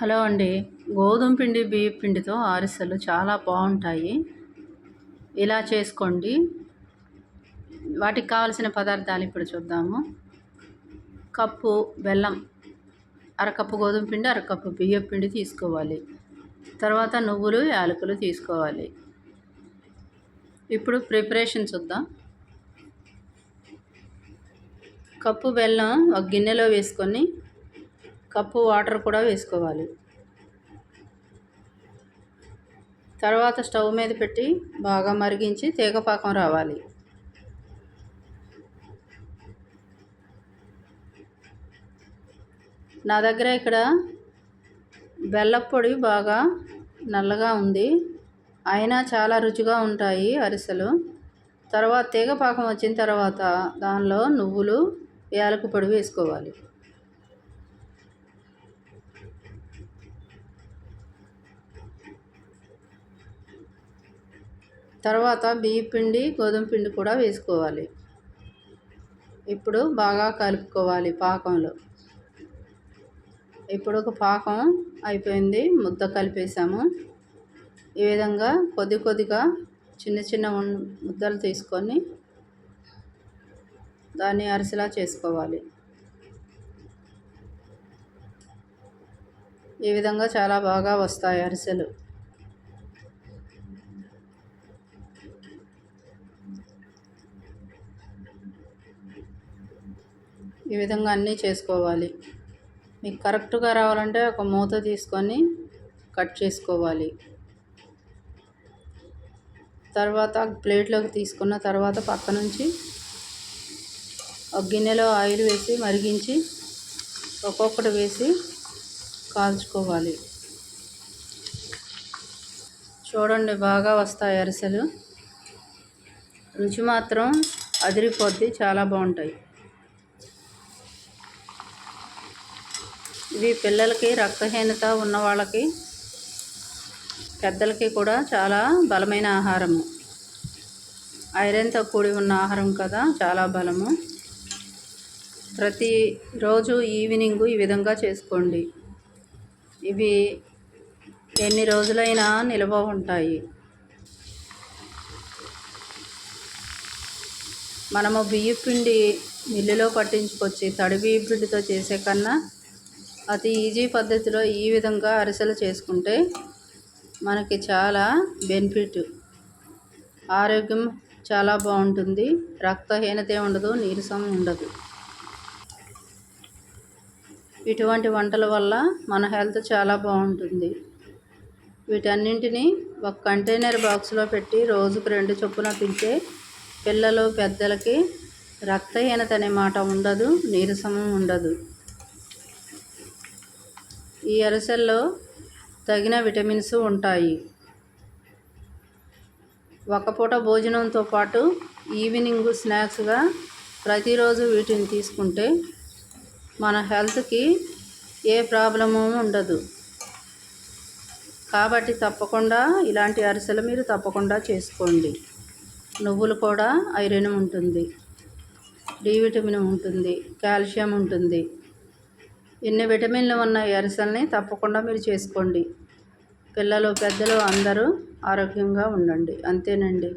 Hello అండి. గోధుమ పిండి బియ్య పిండితో అరిసెలు చాలా బాగుంటాయి. ఇలా చేసుకోండి. వాటికి కావలసిన పదార్థాలు ఇప్పుడు చూద్దాము. కప్పు బెల్లం అరకప్పు గోధుమ పిండి అరకప్పు బియ్యం పిండి తీసుకోవాలి. తర్వాత నువ్వులు యాలకులు తీసుకోవాలి. ఇప్పుడు ప్రిపరేషన్ చూద్దాం. కప్పు బెల్లం ఒక గిన్నెలో వేసుకొని కప్పు వాటర్ కూడా వేసుకోవాలి. తర్వాత స్టవ్ మీద పెట్టి బాగా మరిగించి తీగపాకం రావాలి. నా దగ్గర ఇక్కడ బెల్లపొడి బాగా నల్లగా ఉంది. అయినా చాలా రుచిగా ఉంటాయి అరిసెలు. తర్వాత తీగపాకం వచ్చిన తర్వాత దానిలో నువ్వులు యాలకు పొడి వేసుకోవాలి. తర్వాత బియ్య పిండి గోధుమ పిండి కూడా వేసుకోవాలి. ఇప్పుడు బాగా కలుపుకోవాలి పాకంలో. ఇప్పుడు ఒక పాకం అయిపోయింది ముద్ద కలిపేసాము. ఈ విధంగా కొద్ది కొద్దిగా చిన్న చిన్న ముద్దలు తీసుకొని దాన్ని అరిసెలా చేసుకోవాలి. ఈ విధంగా చాలా బాగా వస్తాయి అరిసెలు. ఈ విధంగా అన్నీ చేసుకోవాలి. మీకు కరెక్ట్గా రావాలంటే ఒక మూత తీసుకొని కట్ చేసుకోవాలి. తర్వాత ప్లేట్లోకి తీసుకున్న తర్వాత పక్క నుంచి ఒక గిన్నెలో ఆయిల్ వేసి మరిగించి ఒక్కొక్కటి వేసి కాల్చుకోవాలి. చూడండి బాగా వస్తాయి అరిసెలు. రుచి మాత్రం అదిరిపోద్ది చాలా బాగుంటాయి. ఇవి పిల్లలకి రక్తహీనత ఉన్న వాళ్ళకి పెద్దలకి కూడా చాలా బలమైన ఆహారము. ఐరన్తో కూడి ఉన్న ఆహారం కదా చాలా బలము. ప్రతిరోజు ఈవినింగ్ ఈ విధంగా చేసుకోండి. ఇవి ఎన్ని రోజులైనా నిల్వ ఉంటాయి. మనము బియ్య పిండి మిల్లులో పట్టించుకొచ్చి తడి బియ్య పిండితో చేసే కన్నా అతి ఈజీ పద్ధతిలో ఈ విధంగా అరిసెలు చేసుకుంటే మనకి చాలా బెనిఫిట్. ఆరోగ్యం చాలా బాగుంటుంది. రక్తహీనత ఉండదు నీరసం ఉండదు. ఇటువంటి వంటల వల్ల మన హెల్త్ చాలా బాగుంటుంది. వీటన్నింటినీ ఒక కంటైనర్ బాక్స్లో పెట్టి రోజుకు రెండు చొప్పున తింటే పిల్లలు పెద్దలకి రక్తహీనత అనే మాట ఉండదు నీరసము ఉండదు. ఈ అరిసెల్లో తగిన విటమిన్స్ ఉంటాయి. ఒక పూట భోజనంతో పాటు ఈవినింగ్ స్నాక్స్గా ప్రతిరోజు వీటిని తీసుకుంటే మన హెల్త్కి ఏ ప్రాబ్లము ఉండదు. కాబట్టి తప్పకుండా ఇలాంటి అరిసెలు మీరు తప్పకుండా చేసుకోండి. నువ్వులు కూడా ఐరన్ ఉంటుంది డి విటమిన్ ఉంటుంది కాల్షియం ఉంటుంది. ఎన్ని విటమిన్లు ఉన్న అరిసెల్ని తప్పకుండా మీరు చేసుకోండి. పిల్లలు పెద్దలు అందరూ ఆరోగ్యంగా ఉండండి. అంతేనండి.